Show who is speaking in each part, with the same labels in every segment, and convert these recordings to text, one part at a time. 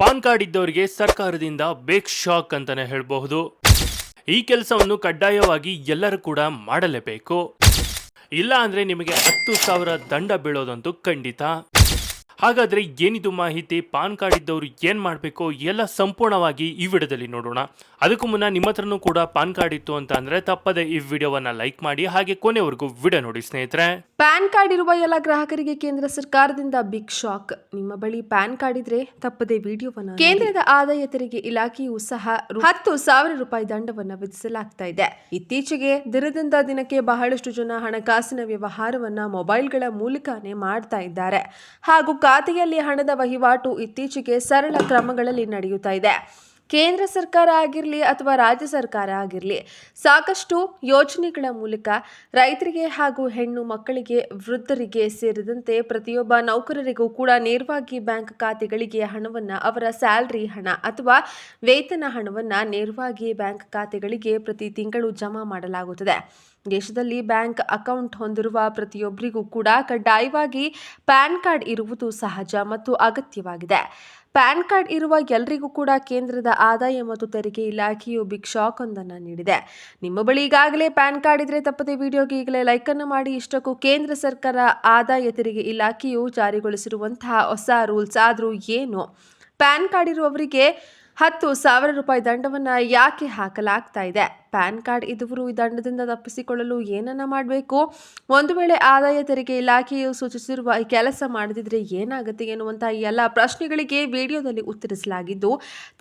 Speaker 1: PAN card ಇದ್ದವರಿಗೆ ಸರ್ಕಾರದಿಂದ ಬೇಕ್ ಶಾಕ್ ಅಂತಾನೆ ಹೇಳಬಹುದು. ಈ ಕೆಲಸವನ್ನು ಕಡ್ಡಾಯವಾಗಿ ಎಲ್ಲರೂ ಕೂಡ ಮಾಡಲೇಬೇಕು. ಇಲ್ಲ ಅಂದ್ರೆ ನಿಮಗೆ ಹತ್ತು ಸಾವಿರ ದಂಡ ಬೀಳೋದಂತೂ ಖಂಡಿತ. ಹಾಗಾದ್ರೆ ಏನಿದು ಮಾಹಿತಿ? ಪಾನ್ ಕಾರ್ಡ್ ಇದ್ದವರು ಏನು ಮಾಡಬೇಕು? ಎಲ್ಲ ಸಂಪೂರ್ಣವಾಗಿ ಈ ವಿಡಿಯೋದಲ್ಲಿ ನೋಡೋಣ. ಅದಕ್ಕೂ ಮುನ್ನ ನಿಮ್ಮ ಹತ್ರನೂ ಕೂಡ ಪಾನ್ ಕಾರ್ಡ್ ಇತ್ತು ಅಂತ ಅಂದರೆ ತಪ್ಪದೆ ಈ ವಿಡಿಯೋವನ್ನ ಲೈಕ್ ಮಾಡಿ ಹಾಗೆ ಕೊನೆವರೆಗೂ ವಿಡಿಯೋ ನೋಡಿ ಸ್ನೇಹಿತರೆ.
Speaker 2: ಪ್ಯಾನ್ ಕಾರ್ಡ್ ಇರುವ ಎಲ್ಲ ಗ್ರಾಹಕರಿಗೆ ಕೇಂದ್ರ ಸರ್ಕಾರದಿಂದ ಬಿಗ್ ಶಾಕ್. ನಿಮ್ಮ ಬಳಿ ಪ್ಯಾನ್ ಕಾರ್ಡ್ ಇದ್ರೆ ತಪ್ಪದೆ ವಿಡಿಯೋವನ್ನ ಕೇಂದ್ರದ ಆದಾಯ ತೆರಿಗೆ ಇಲಾಖೆಯು ಸಹ ಹತ್ತು ಸಾವಿರ ರೂಪಾಯಿ ದಂಡವನ್ನು ವಿಧಿಸಲಾಗ್ತಾ ಇದೆ. ಇತ್ತೀಚೆಗೆ ದಿನದಿಂದ ದಿನಕ್ಕೆ ಬಹಳಷ್ಟು ಜನ ಹಣಕಾಸಿನ ವ್ಯವಹಾರವನ್ನ ಮೊಬೈಲ್ಗಳ ಮೂಲಕನೇ ಮಾಡ್ತಾ ಇದ್ದಾರೆ. ಹಾಗೂ ಖಾತೆಯಲ್ಲಿ ಹಣದ ವಹಿವಾಟು ಇತ್ತೀಚೆಗೆ ಸರಳ ಕ್ರಮಗಳಲ್ಲಿ ನಡೆಯುತ್ತಾ ಇದೆ. ಕೇಂದ್ರ ಸರ್ಕಾರ ಆಗಿರಲಿ ಅಥವಾ ರಾಜ್ಯ ಸರ್ಕಾರ ಆಗಿರಲಿ, ಸಾಕಷ್ಟು ಯೋಜನೆಗಳ ಮೂಲಕ ರೈತರಿಗೆ ಹಾಗೂ ಹೆಣ್ಣು ಮಕ್ಕಳಿಗೆ, ವೃದ್ಧರಿಗೆ ಸೇರಿದಂತೆ ಪ್ರತಿಯೊಬ್ಬ ನೌಕರರಿಗೂ ಕೂಡ ನೇರವಾಗಿ ಬ್ಯಾಂಕ್ ಖಾತೆಗಳಿಗೆ ಹಣವನ್ನು, ಅವರ ಸ್ಯಾಲ್ರಿ ಹಣ ಅಥವಾ ವೇತನ ಹಣವನ್ನು ನೇರವಾಗಿ ಬ್ಯಾಂಕ್ ಖಾತೆಗಳಿಗೆ ಪ್ರತಿ ತಿಂಗಳು ಜಮಾ ಮಾಡಲಾಗುತ್ತದೆ. ದೇಶದಲ್ಲಿ ಬ್ಯಾಂಕ್ ಅಕೌಂಟ್ ಹೊಂದಿರುವ ಪ್ರತಿಯೊಬ್ಬರಿಗೂ ಕೂಡ ಕಡ್ಡಾಯವಾಗಿ ಪ್ಯಾನ್ ಕಾರ್ಡ್ ಇರುವುದು ಸಹಜ ಮತ್ತು ಅಗತ್ಯವಾಗಿದೆ. ಪ್ಯಾನ್ ಕಾರ್ಡ್ ಇರುವ ಎಲ್ಲರಿಗೂ ಕೂಡ ಕೇಂದ್ರದ ಆದಾಯ ಮತ್ತು ತೆರಿಗೆ ಇಲಾಖೆಯು ಬಿಗ್ ಶಾಕ್ ಒಂದನ್ನು ನೀಡಿದೆ. ನಿಮ್ಮ ಬಳಿ ಈಗಾಗಲೇ ಪ್ಯಾನ್ ಕಾರ್ಡ್ ಇದ್ರೆ ತಪ್ಪದೆ ವಿಡಿಯೋಗೆ ಈಗಲೇ ಲೈಕ್ ಅನ್ನು ಮಾಡಿ. ಇಷ್ಟಕ್ಕೂ ಕೇಂದ್ರ ಸರ್ಕಾರ ಆದಾಯ ತೆರಿಗೆ ಇಲಾಖೆಯು ಜಾರಿಗೊಳಿಸಿರುವಂತಹ ಹೊಸ ರೂಲ್ಸ್ ಆದರೂ ಏನು? ಪ್ಯಾನ್ ಕಾರ್ಡ್ ಇರುವವರಿಗೆ ಹತ್ತು ಸಾವಿರ ರೂಪಾಯಿ ದಂಡವನ್ನು ಯಾಕೆ ಹಾಕಲಾಗ್ತಾ ಇದೆ? ಪ್ಯಾನ್ ಕಾರ್ಡ್ ಇದ್ದವರು ಈ ದಂಡದಿಂದ ತಪ್ಪಿಸಿಕೊಳ್ಳಲು ಏನನ್ನ ಮಾಡಬೇಕು? ಒಂದು ವೇಳೆ ಆದಾಯ ತೆರಿಗೆ ಇಲಾಖೆಯು ಸೂಚಿಸಿರುವ ಈ ಕೆಲಸ ಮಾಡದಿದ್ರೆ ಏನಾಗುತ್ತೆ ಎನ್ನುವಂತಹ ಎಲ್ಲ ಪ್ರಶ್ನೆಗಳಿಗೆ ವಿಡಿಯೋದಲ್ಲಿ ಉತ್ತರಿಸಲಾಗಿದ್ದು,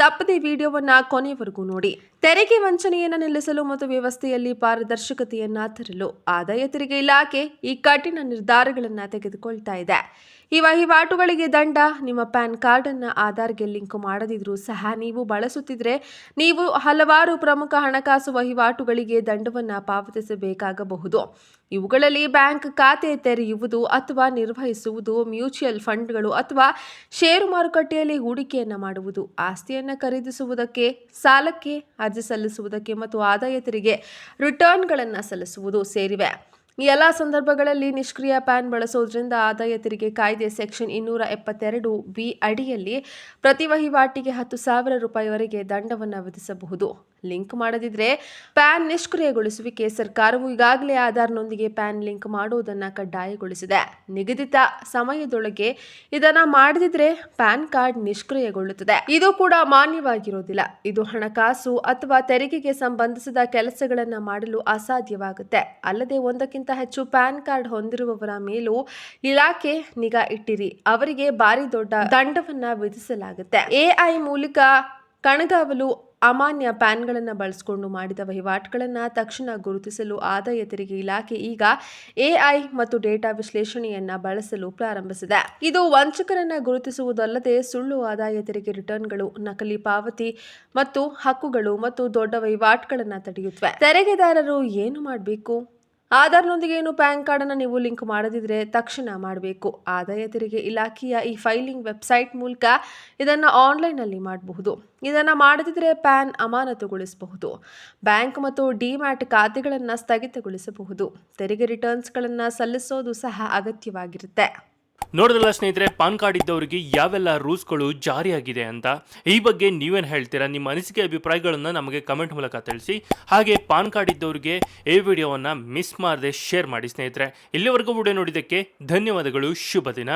Speaker 2: ತಪ್ಪದೆ ವಿಡಿಯೋವನ್ನು ಕೊನೆಯವರೆಗೂ ನೋಡಿ. ತೆರಿಗೆ ವಂಚನೆಯನ್ನು ನಿಲ್ಲಿಸಲು ಮತ್ತು ವ್ಯವಸ್ಥೆಯಲ್ಲಿ ಪಾರದರ್ಶಕತೆಯನ್ನು ತರಲು ಆದಾಯ ತೆರಿಗೆ ಇಲಾಖೆ ಈ ಕಠಿಣ ನಿರ್ಧಾರಗಳನ್ನು ತೆಗೆದುಕೊಳ್ತಾ ಇದೆ. ಈ ವಹಿವಾಟುಗಳಿಗೆ ದಂಡ, ನಿಮ್ಮ ಪ್ಯಾನ್ ಕಾರ್ಡ್ ಅನ್ನ ಆಧಾರ್ಗೆ ಲಿಂಕ್ ಮಾಡದಿದ್ರೂ ಸಹ ನೀವು ಬಳಸುತ್ತಿದ್ರೆ ನೀವು ಹಲವಾರು ಪ್ರಮುಖ ಹಣಕಾಸು ವಹಿವಾಟುಗಳಿಗೆ ದಂಡವನ್ನು ಪಾವತಿಸಬೇಕಾಗಬಹುದು. ಇವುಗಳಲ್ಲಿ ಬ್ಯಾಂಕ್ ಖಾತೆ ತೆರೆಯುವುದು ಅಥವಾ ನಿರ್ವಹಿಸುವುದು ಮ್ಯೂಚುವಲ್ ಫಂಡ್ಗಳು ಅಥವಾ ಷೇರು ಮಾರುಕಟ್ಟೆಯಲ್ಲಿ ಹೂಡಿಕೆಯನ್ನು ಮಾಡುವುದು, ಆಸ್ತಿಯನ್ನು ಖರೀದಿಸುವುದಕ್ಕೆ, ಸಾಲಕ್ಕೆ ಅರ್ಜಿ ಸಲ್ಲಿಸುವುದಕ್ಕೆ ಮತ್ತು ಆದಾಯ ತೆರಿಗೆ ರಿಟರ್ನ್ಗಳನ್ನು ಸಲ್ಲಿಸುವುದು ಸೇರಿವೆ. ಈ ಎಲ್ಲ ಸಂದರ್ಭಗಳಲ್ಲಿ ನಿಷ್ಕ್ರಿಯ ಪ್ಯಾನ್ ಬಳಸೋದ್ರಿಂದ ಆದಾಯ ತೆರಿಗೆ ಕಾಯ್ದೆ ಸೆಕ್ಷನ್ ಇನ್ನೂರ ಎಪ್ಪತ್ತೆರಡು ಬಿ ಅಡಿಯಲ್ಲಿ ಪ್ರತಿ ವಹಿವಾಟಿಗೆ ಹತ್ತು ಸಾವಿರ ರೂಪಾಯಿವರೆಗೆ ದಂಡವನ್ನು ವಿಧಿಸಬಹುದು. ಲಿಂಕ್ ಮಾಡದಿದ್ರೆ ಪ್ಯಾನ್ ನಿಷ್ಕ್ರಿಯಗೊಳಿಸುವಿಕೆ ಸರ್ಕಾರವು ಈಗಾಗಲೇ ಆಧಾರ್ನೊಂದಿಗೆ ಪ್ಯಾನ್ ಲಿಂಕ್ ಮಾಡುವುದನ್ನು ಕಡ್ಡಾಯಗೊಳಿಸಿದೆ. ನಿಗದಿತ ಸಮಯದೊಳಗೆ ಇದನ್ನ ಮಾಡದಿದ್ರೆ ಪ್ಯಾನ್ ಕಾರ್ಡ್ ನಿಷ್ಕ್ರಿಯಗೊಳ್ಳುತ್ತದೆ. ಇದು ಕೂಡ ಮಾನ್ಯವಾಗಿರೋದಿಲ್ಲ. ಇದು ಹಣಕಾಸು ಅಥವಾ ತೆರಿಗೆಗೆ ಸಂಬಂಧಿಸಿದ ಕೆಲಸಗಳನ್ನ ಮಾಡಲು ಅಸಾಧ್ಯವಾಗುತ್ತೆ. ಅಲ್ಲದೆ ಒಂದಕ್ಕಿಂತ ಹೆಚ್ಚು ಪ್ಯಾನ್ ಕಾರ್ಡ್ ಹೊಂದಿರುವವರ ಮೇಲೂ ಇಲಾಖೆ ನಿಗಾ ಇಟ್ಟಿರಿ. ಅವರಿಗೆ ಭಾರಿ ದೊಡ್ಡ ದಂಡವನ್ನ ವಿಧಿಸಲಾಗುತ್ತೆ. ಎಐ ಮೂಲಕ ಕಣಗಾವಲು ಅಮಾನ್ಯ ಪ್ಯಾನ್ಗಳನ್ನು ಬಳಸಿಕೊಂಡು ಮಾಡಿದ ವಹಿವಾಟುಗಳನ್ನು ತಕ್ಷಣ ಗುರುತಿಸಲು ಆದಾಯ ತೆರಿಗೆ ಇಲಾಖೆ ಈಗ ಎಐ ಮತ್ತು ಡೇಟಾ ವಿಶ್ಲೇಷಣೆಯನ್ನು ಬಳಸಲು ಪ್ರಾರಂಭಿಸಿದೆ. ಇದು ವಂಚಕರನ್ನು ಗುರುತಿಸುವುದಲ್ಲದೆ ಸುಳ್ಳು ಆದಾಯ ತೆರಿಗೆ ರಿಟರ್ನ್ಗಳು, ನಕಲಿ ಪಾವತಿ ಮತ್ತು ಹಕ್ಕುಗಳು ಮತ್ತು ದೊಡ್ಡ ವಹಿವಾಟುಗಳನ್ನು ತಡೆಯುತ್ತವೆ. ತೆರಿಗೆದಾರರು ಏನು ಮಾಡಬೇಕು? ಆಧಾರ್ನೊಂದಿಗೆ ಏನು ಪ್ಯಾನ್ ಕಾರ್ಡನ್ನು ನೀವು ಲಿಂಕ್ ಮಾಡದಿದ್ರೆ ತಕ್ಷಣ ಮಾಡಬೇಕು. ಆದಾಯ ತೆರಿಗೆ ಇಲಾಖೆಯ ಈ ಫೈಲಿಂಗ್ ವೆಬ್ಸೈಟ್ ಮೂಲಕ ಇದನ್ನು ಆನ್ಲೈನಲ್ಲಿ ಮಾಡಬಹುದು. ಇದನ್ನು ಮಾಡದಿದ್ರೆ ಪ್ಯಾನ್ ಅಮಾನತುಗೊಳಿಸಬಹುದು. ಬ್ಯಾಂಕ್ ಮತ್ತು ಡಿಮ್ಯಾಟ್ ಖಾತೆಗಳನ್ನು ಸ್ಥಗಿತಗೊಳಿಸಬಹುದು. ತೆರಿಗೆ ರಿಟರ್ನ್ಸ್ಗಳನ್ನು ಸಲ್ಲಿಸೋದು ಸಹ ಅಗತ್ಯವಾಗಿರುತ್ತೆ.
Speaker 1: ನೋಡಿದ್ರಲ್ಲ ಸ್ನೇಹಿತರೆ, ಪಾನ್ ಕಾರ್ಡ್ ಇದ್ದವರಿಗೆ ಯಾವೆಲ್ಲ ರೂಲ್ಸ್ಗಳು ಜಾರಿಯಾಗಿದೆ ಅಂತ, ಈ ಬಗ್ಗೆ ನೀವೇನು ಹೇಳ್ತೀರಾ? ನಿಮ್ಮ ಅನಿಸಿಕೆ ಅಭಿಪ್ರಾಯಗಳನ್ನು ನಮಗೆ ಕಮೆಂಟ್ ಮೂಲಕ ತಿಳಿಸಿ. ಹಾಗೆ ಪಾನ್ ಕಾರ್ಡ್ ಇದ್ದವರಿಗೆ ಈ ವಿಡಿಯೋವನ್ನು ಮಿಸ್ ಮಾಡದೆ ಶೇರ್ ಮಾಡಿ ಸ್ನೇಹಿತರೆ. ಇಲ್ಲಿವರೆಗೂ ವಿಡಿಯೋ ನೋಡಿದ್ದಕ್ಕೆ ಧನ್ಯವಾದಗಳು, ಶುಭ ದಿನ.